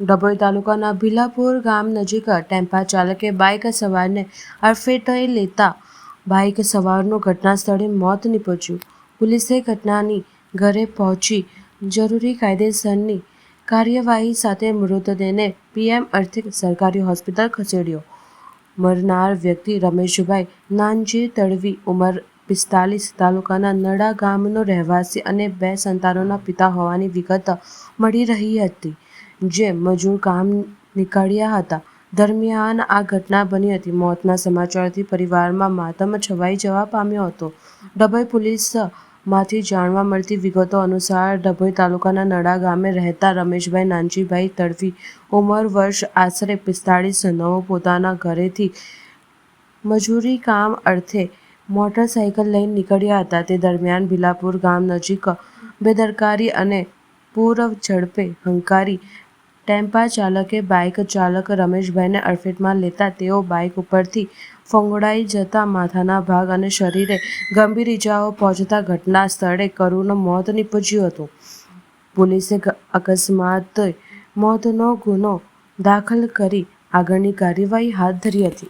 ડભોઈ તાલુકાના ભીલાપુર ગામ નજીક ટેમ્પા ચાલકે બાઇક સવારને અડફેટે લેતા બાઇક સવારનું ઘટના સ્થળે મોત નીપજ્યું. પોલીસે ઘટનાની ઘરે પહોંચી જરૂરી કાયદેસરની કાર્યવાહી સાથે મૃતદેહને પીએમ અર્થે સરકારી હોસ્પિટલ ખસેડ્યો. મરનાર વ્યક્તિ રમેશભાઈ નાનજી તડવી ઉંમર પિસ્તાલીસ, તાલુકાના નડા ગામનો રહેવાસી અને બે સંતાનોના પિતા હોવાની વિગત મળી રહી હતી. જે મજૂર કામ નીકળ્યા હતા. દરમિયાન આ ઘટના બની હતી. મોતના સમાચારથી પરિવારમાં માતમ છવાઈ જવા પામ્યો હતો. ડભોઈ પોલીસમાંથી જાણવા મળતી વિગતો અનુસાર ડભોઈ તાલુકાના નડા ગામે રહેતા રમેશભાઈ નાનજીભાઈ તડવી ઉંમર વર્ષ આશરે પિસ્તાળીસ નવો પોતાના ઘરેથી મજૂરી કામ અર્થે મોટરસાયકલ લઈને નીકળ્યા હતા. તે દરમિયાન ભીલાપુર ગામ નજીક બેદરકારી અને પૂર્વ ઝડપે હંકારી ટેમ્પા ચાલકે બાઇક ચાલક રમેશભાઈને અડફેટમાં લેતા તેઓ બાઇક ઉપરથી ફંગોળાઈ જતા માથાના ભાગ અને શરીરે ગંભીર ઇજાઓ પહોંચતા ઘટના સ્થળે કરુણ મોત નીપજ્યું હતું. પોલીસે અકસ્માતે મોતનો ગુનો દાખલ કરી આગળની કાર્યવાહી હાથ ધરી હતી.